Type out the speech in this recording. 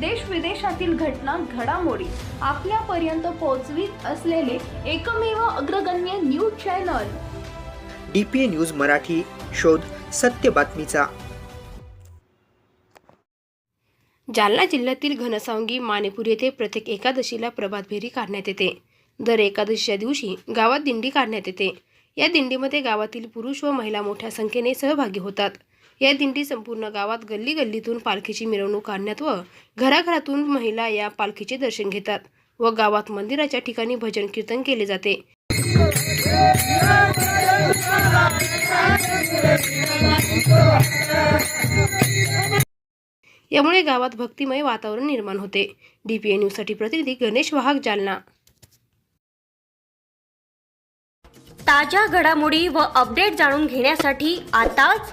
देश विदेशातील घटना घडामोडी आपल्यापर्यंत पोहोचवीत असलेले एकमेव अग्रगण्य news channel. D P A news Marathi शोध सत्य बातमीचा. जालना जिल्ह्यातील घनसावंगी मानेपूर येथे प्रत्येक एकादशीला प्रभात फेरी काढण्यात येते. दर एकादशीच्या दिवशी गावात दिंडी काढण्यात येते. या दिंडीमध्ये गावातील पुरुष व महिला मोठ्या संख्येने सहभागी होतात. या दिंडी संपूर्ण गावात गल्ली गल्लीतून पालखीची मिरवणूक काढण्यात व घराघरातून महिला या पालखीचे दर्शन घेतात व गावात मंदिराच्या ठिकाणी भजन कीर्तन केले जाते. यामुळे गावात भक्तिमय वातावरण निर्माण होते. डीपीए न्यूजसाठी प्रतिनिधी गणेश वाहक जालना. ताज्या घडामोडी व अपडेट जाणून घेण्यासाठी आताच